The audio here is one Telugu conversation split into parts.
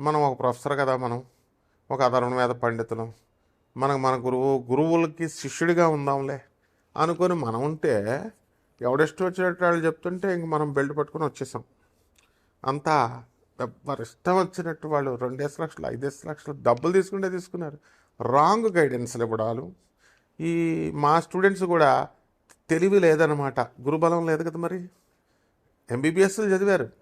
మనం ఒక ప్రొఫెసర్ కదా మనం ఒక అధర్వణ మీద పండితులం మనకు మన గురువు గురువులకి శిష్యుడిగా ఉందాంలే అనుకొని మనం ఉంటే ఎవడెస్ట్ వచ్చినట్టు వాళ్ళు చెప్తుంటే ఇంక మనం బెల్ట్ పట్టుకొని వచ్చేసాం. అంతా వారు ఇష్టం వచ్చినట్టు వాళ్ళు రెండేసి లక్షలు ఐదేసి లక్షలు డబ్బులు తీసుకుంటే తీసుకున్నారు. రాంగ్ గైడెన్స్లు ఇవ్వడాలు. ఈ మా స్టూడెంట్స్ కూడా తెలివి లేదనమాట గురుబలం లేదు కదా మరి. ఎంబీబీఎస్లు చదివారు.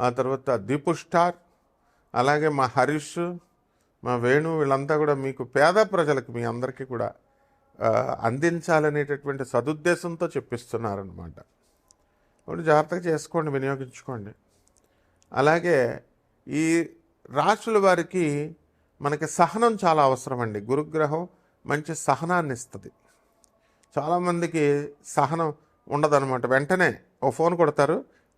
ఆ తర్వాత దీపు స్టార్ అలాగే మా హరీష్ మా వేణు వీళ్ళంతా కూడా మీకు పేద ప్రజలకు మీ అందరికీ కూడా అందించాలనేటటువంటి సదుద్దేశంతో చెప్పిస్తున్నారనమాట కాబట్టి జాగ్రత్తగా చేసుకోండి వినియోగించుకోండి. అలాగే ఈ రాశుల వారికి మనకి సహనం చాలా అవసరం అండి గురుగ్రహం మంచి సహనాన్ని ఇస్తుంది. చాలామందికి సహనం ఉండదన్నమాట. వెంటనే ఓ ఫోన్ కొడతారు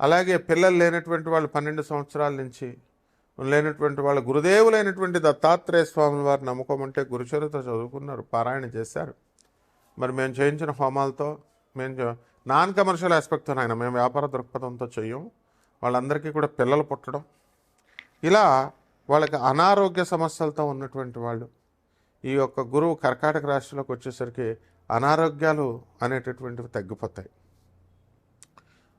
అలాగే పిల్లలు లేనటువంటి వాళ్ళు పన్నెండు సంవత్సరాల నుంచి లేనటువంటి వాళ్ళ గురుదేవులైనటువంటి దత్తాత్రేయ స్వామి వారు నమ్ముకోమంటే గురుచరిత చదువుకున్నారు పారాయణ చేశారు. మరి మేము చేయించిన హోమాలతో మేము నాన్ కమర్షియల్ ఆస్పెక్ట్తో ఆయన మేము వ్యాపార దృక్పథంతో చెయ్యం. వాళ్ళందరికీ కూడా పిల్లలు పుట్టడం. ఇలా వాళ్ళకి అనారోగ్య సమస్యలతో ఉన్నటువంటి వాళ్ళు ఈ యొక్క గురువు కర్కాటక రాష్ట్రంలోకి వచ్చేసరికి అనారోగ్యాలు అనేటటువంటివి తగ్గిపోతాయి.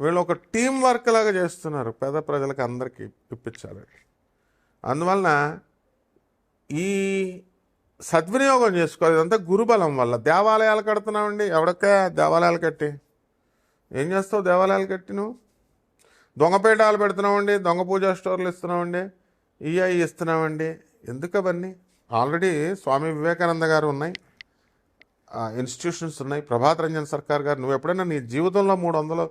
వీళ్ళు ఒక టీం వర్క్ లాగా చేస్తున్నారు పేద ప్రజలకు అందరికీ ఇప్పించాలని అందువలన ఈ సద్వినియోగం చేసుకోవాలి. ఇదంతా గురుబలం వల్ల. దేవాలయాలు కడుతున్నామండి. ఎవడక్క దేవాలయాలు కట్టి? ఏం చేస్తావు దేవాలయాలు కట్టి నువ్వు? దొంగపేటాలు పెడుతున్నామండి. దొంగ పూజా స్టోర్లు ఇస్తున్నామండి. ఈఐ ఇస్తున్నామండి. ఎందుకు అవన్నీ? ఆల్రెడీ స్వామి వివేకానంద గారు ఉన్నాయి. ఇన్స్టిట్యూషన్స్ ఉన్నాయి. ప్రభాత్ రంజన్ సర్కార్ గారు. నువ్వు ఎప్పుడైనా నీ జీవితంలో మూడు వందలు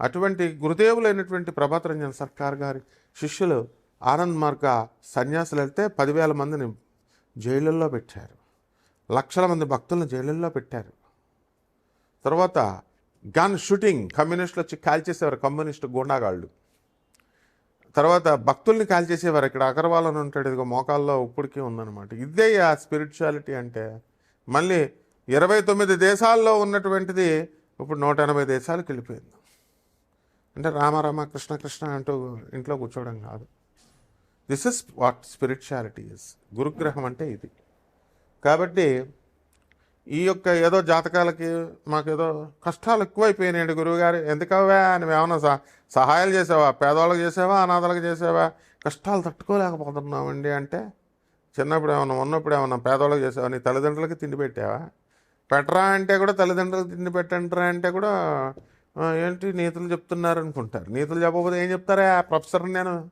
అటువంటి గురుదేవులైనటువంటి ప్రభాతరంజన్ సర్కార్ గారి శిష్యులు ఆనంద్ మార్గ సన్యాసులు వెళ్తే పదివేల మందిని జైళ్ళల్లో పెట్టారు. లక్షల మంది భక్తులను జైళ్ళల్లో పెట్టారు. తర్వాత గన్ షూటింగ్ కమ్యూనిస్టులు వచ్చి కాల్చేసేవారు కమ్యూనిస్ట్ గూండాగాళ్ళు. తర్వాత భక్తుల్ని కాల్చేసేవారు ఇక్కడ అగర్వాల్ అని ఉంటాడు ఇదిగో మోకాల్లో ఇప్పటికీ ఉందన్నమాట. ఇదే ఆ స్పిరిచువాలిటీ అంటే మళ్ళీ ఇరవై తొమ్మిది దేశాల్లో ఉన్నటువంటిది ఇప్పుడు నూట ఎనభై దేశాలకు వెళ్ళిపోయింది. అంటే రామ రామ కృష్ణ కృష్ణ అంటూ ఇంట్లో కూర్చోవడం కాదు. This is what spirituality is గురుగ్రహం అంటే ఇది. కాబట్టి ఈ యొక్క ఏదో జాతకాలకి మాకేదో కష్టాలు ఎక్కువైపోయినాయండి గురువుగారు. ఎందుకవా అని ఏమన్నా సహ సహాయాలు చేసావా? పేదవాళ్ళకి చేసావా? అనాథాలకు చేసావా? కష్టాలు తట్టుకోలేకపోతున్నామండి అంటే చిన్నప్పుడు ఏమన్నా ఉన్నప్పుడు ఏమన్నా పేదవాళ్ళకి చేసావా? నీ తల్లిదండ్రులకి తిండి పెట్టావా? పెట్టరా అంటే కూడా తల్లిదండ్రులకు తిండి పెట్టంటారా అంటే కూడా ఏంటి నీతులు చెప్తున్నారు అనుకుంటారు నీతులు చెప్పకపోతే ఏం చెప్తారా? ప్రొఫెసర్ నేను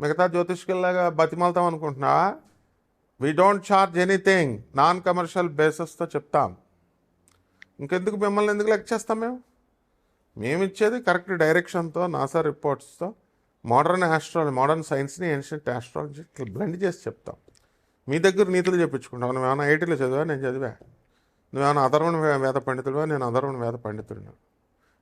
మిగతా జ్యోతిష్కుల్లాగా బతిమాలతాం అనుకుంటున్నావా we don't charge anything non commercial బేసెస్తో చెప్తాం. ఇంకెందుకు మిమ్మల్ని ఎందుకు లెక్క చేస్తాం మేము? మేము ఇచ్చేది కరెక్ట్ డైరెక్షన్తో నాసా రిపోర్ట్స్తో మోడర్న్ ఆస్ట్రాలజీ మోడర్న్ సైన్స్ని ఏన్షియంట్ ఆస్ట్రాలజీ ఇట్లా బ్లెండ్ చేసి చెప్తాం. మీ దగ్గర నీతులు చెప్పించుకుంటాం. నువ్వేమైనా ఐటీలో చదివా? నేను చదివా. నువ్వేమైనా అధర్వణ వేద పండితుడివా నేను అధర్వణ వేద పండితుడిని.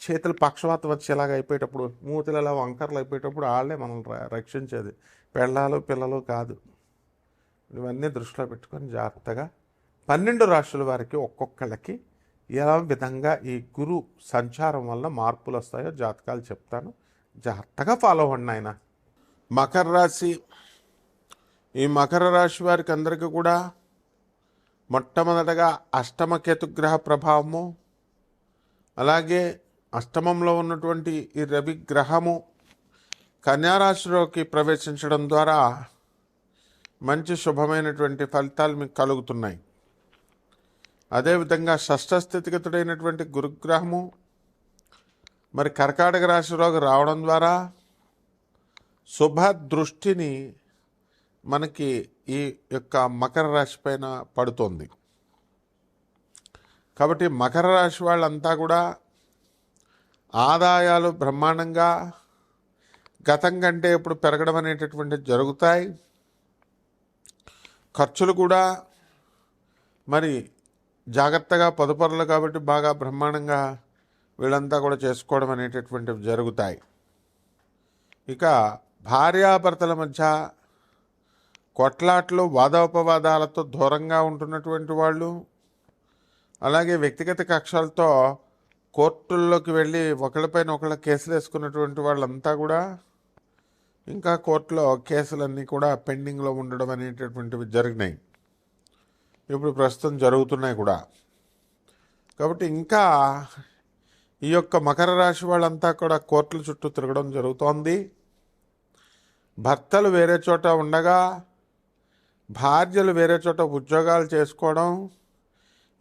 చేతులు పక్షవాతం వచ్చేలాగా అయిపోయేటప్పుడు మూతులలో వంకరలు అయిపోయేటప్పుడు వాళ్ళే మనల్ని ర- రక్షించేది. పెళ్ళాలు పిల్లలు కాదు. ఇవన్నీ దృష్టిలో పెట్టుకొని జాగ్రత్తగా పన్నెండు రాష్ట్రాల వారికి ఒక్కొక్కళ్ళకి ఎలా విధంగా ఈ గురు సంచారం వల్ల మార్పులు వస్తాయో జాతకాలు చెప్తాను. జాగ్రత్తగా ఫాలో అవ్వండి ఆయన మకర రాశి ఈ మకర రాశి వారికి అందరికీ కూడా మొట్టమొదటగా అష్టమ కేతుగ్రహ ప్రభావము అలాగే అష్టమంలో ఉన్నటువంటి ఈ రవి గ్రహము కన్యారాశిలోకి ప్రవేశించడం ద్వారా మంచి శుభమైనటువంటి ఫలితాలు మీకు కలుగుతున్నాయి. అదేవిధంగా షష్ఠస్థితిగతుడైనటువంటి గురుగ్రహము మరి కర్కాటక రాశిలోకి రావడం ద్వారా శుభ దృష్టిని మనకి ఈ యొక్క మకర రాశి పైన పడుతోంది. కాబట్టి మకర రాశి వాళ్ళంతా కూడా ఆదాయాలు బ్రహ్మాండంగా గతం కంటే ఇప్పుడు పెరగడం అనేటటువంటివి జరుగుతాయి. ఖర్చులు కూడా మరి జాగ్రత్తగా పొదుపరులు కాబట్టి బాగా బ్రహ్మాండంగా వీళ్ళంతా కూడా చేసుకోవడం అనేటటువంటివి జరుగుతాయి. ఇక భార్యాభర్తల మధ్య కొట్లాట్లు వాదోపవాదాలతో దూరంగా ఉంటున్నటువంటి వాళ్ళు అలాగే వ్యక్తిగత కక్షలతో కోర్టుల్లోకి వెళ్ళి ఒకళ్ళపైన ఒకళ్ళ కేసులు వేసుకున్నటువంటి వాళ్ళంతా కూడా ఇంకా కోర్టులో కేసులన్నీ కూడా పెండింగ్లో ఉండడం అనేటటువంటివి జరిగినాయి. ఇప్పుడు ప్రస్తుతం జరుగుతున్నాయి కూడా. కాబట్టి ఇంకా ఈ యొక్క మకర రాశి వాళ్ళంతా కూడా కోర్టుల చుట్టూ తిరగడం జరుగుతోంది. భర్తలు వేరే చోట ఉండగా భార్యలు వేరే చోట ఉద్యోగాలు చేసుకోవడం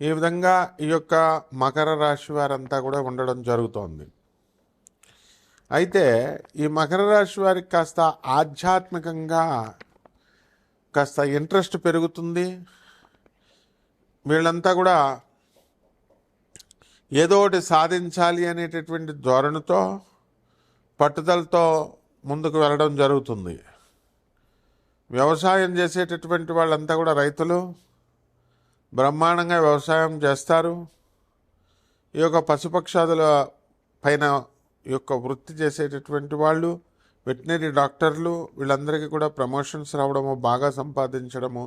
ఈ విధంగా ఈ యొక్క మకర రాశి వారంతా కూడా ఉండడం జరుగుతోంది. అయితే ఈ మకర రాశి వారికి కాస్త ఆధ్యాత్మికంగా కాస్త ఇంట్రెస్ట్ పెరుగుతుంది. వీళ్ళంతా కూడా ఏదో ఒకటి సాధించాలి అనేటటువంటి ధోరణితో పట్టుదలతో ముందుకు వెళ్ళడం జరుగుతుంది. వ్యవసాయం చేసేటటువంటి వాళ్ళంతా కూడా రైతులు బ్రహ్మాండంగా వ్యవసాయం చేస్తారు. ఈ యొక్క పశుపక్షాదుల పైన ఈ యొక్క వృత్తి చేసేటటువంటి వాళ్ళు వెటనరీ డాక్టర్లు వీళ్ళందరికీ కూడా ప్రమోషన్స్ రావడము బాగా సంపాదించడము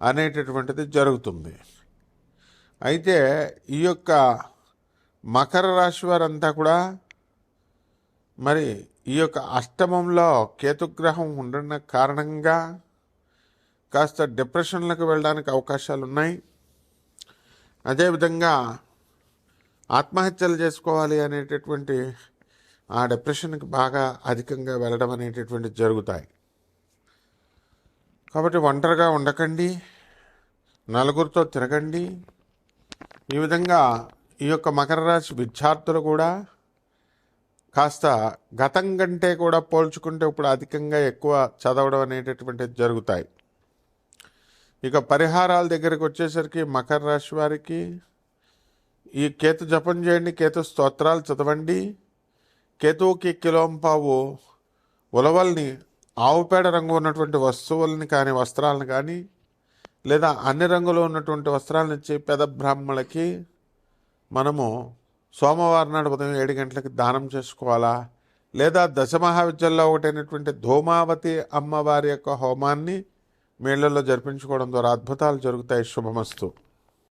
అనేటటువంటిది జరుగుతుంది. అయితే ఈ యొక్క మకర రాశి వారంతా కూడా మరి ఈ యొక్క అష్టమంలో కేతుగ్రహం ఉండడం కారణంగా కాస్త డిప్రెషన్లకు వెళ్ళడానికి అవకాశాలు ఉన్నాయి అదేవిధంగా ఆత్మహత్యలు చేసుకోవాలి అనేటటువంటి ఆ డిప్రెషన్కి బాగా అధికంగా వెళ్ళడం అనేటటువంటి జరుగుతాయి. కాబట్టి ఒంటరిగా ఉండకండి నలుగురితో తిరగండి. ఈ విధంగా ఈ యొక్క మకర రాశి విద్యార్థులు కూడా కాస్త గతం కంటే కూడా పోల్చుకుంటే ఇప్పుడు అధికంగా ఎక్కువ చదవడం అనేటటువంటిది జరుగుతాయి. ఇక పరిహారాల దగ్గరికి వచ్చేసరికి మకర రాశి వారికి ఈ కేతు జపం చేయండి కేతు స్తోత్రాలు చదవండి. కేతువుకి కిలోంపావు ఉలవల్ని ఆవుపేడ రంగు ఉన్నటువంటి వస్తువుల్ని కానీ వస్త్రాలను కానీ లేదా అన్ని రంగులు ఉన్నటువంటి వస్త్రాలను ఇచ్చి పెద బ్రాహ్మణులకి మనము సోమవారం నాడు ఉదయం ఏడు గంటలకి దానం చేసుకోవాలా? లేదా దశమహావిద్యల్లో ఒకటైనటువంటి ధూమావతి అమ్మవారి యొక్క హోమాన్ని మేళ్ళలో జరిపించుకోవడం ద్వారా అద్భుతాలు జరుగుతాయి. శుభమస్తు.